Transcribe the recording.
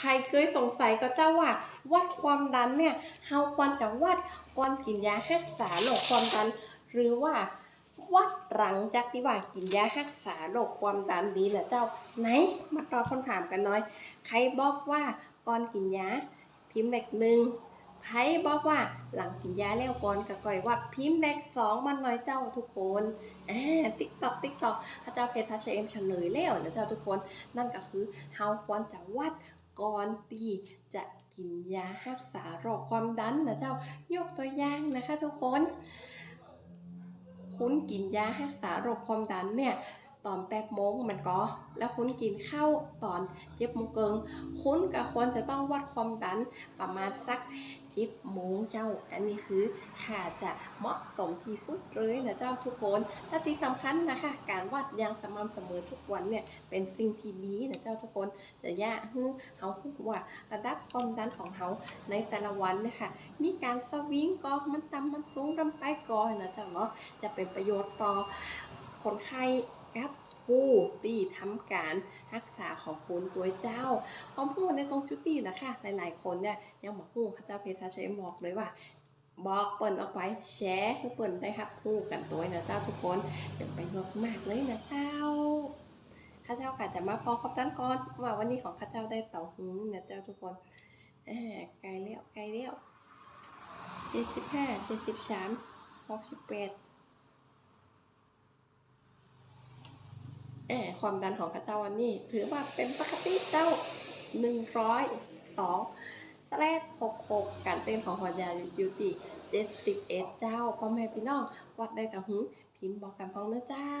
ภัยเคยสงสัยก็เจ้าว่า วัดความดันเนี่ยเฮาควรจะวัดก่อนกินยารักษาโรคความดัน หรือว่าวัดหลังจากที่ว่ากินยารักษาโรคความดันดีนะเจ้าไหนมาตอบคำถามกันหน่อย ใครบอกว่าก่อนกินยาพิมพ์เลขหนึ่งไพ่บอกว่าหลังกินยาแล้วก่อนก็ก่อยว่าพิมพ์เลขสองมันหน่อยเจ้าทุกคนอ่าติ๊กตอกติ๊กตอกพระเจ้าเพชรทัชเอ็มเฉลยแล้วนะเจ้าทุกคน นั่นก็คือเฮาควรจะวัด ก่อนที่จะกินยารักษาโรคความดันนะเจ้ายกตัวอย่างนะคะทุกคน คุณกินยารักษาโรคความดันเนี่ย ตอนแปดโมงมันก็ แล้วคุณกินข้าวตอนเจ็ดโมงเกิงคุณก็ควรจะต้องวัดความดันประมาณสักเจ็ดโมงเจ้า อันนี้คือค่าจะเหมาะสมที่สุดเลยนะเจ้าทุกคนและที่สำคัญนะคะ การวัดอย่างสม่ำเสมอทุกวันเนี่ยเป็นสิ่งที่ดีนะเจ้าทุกคนจะย่าฮือเฮาฮู้ว่าระดับความดันของเฮาในแต่ละวันเนี่ยค่ะมีการสวิงก็มันต่ำมันสูงลำไปก่อนนะเจ้าเนาะจะเป็นประโยชน์ต่อคนไข้ กับผู้ที่ทำการรักษาของคุณตัวเจ้าพร้อมพูดในตรงจุดนี้นะคะ หลายๆ คนเนี่ยยังบอกฮู้ข้าเจ้าเพชรเชมบอกเลยว่าบอกเปิดออกไปแชร์ให้เปิดได้ครับฮู้กันตัวนะเจ้าทุกคนเป็นประโยชน์มากเลยนะเจ้าข้าเจ้าก็จะมาพอครบตั้นก่อนว่าวันนี้ของข้าเจ้าได้เต่าหูนะเจ้าทุกคนไกลแล้วไกลแล้วเจ็ดสิบห้าเจ็ดสิบสามหกสิบแปด แอบความดันของข้าเจ้าวันนี้ ถือว่าเป็นปกติเจ้าหนึ่งร้อยสองสแลดหกหกการเต้นของหัวใจอยู่ที่เจ็ดสิบเอ็ดเจ้าพ่อแม่พี่น้องวัดได้แต่หึพิมพ์บอกกันพ้องนะเจ้า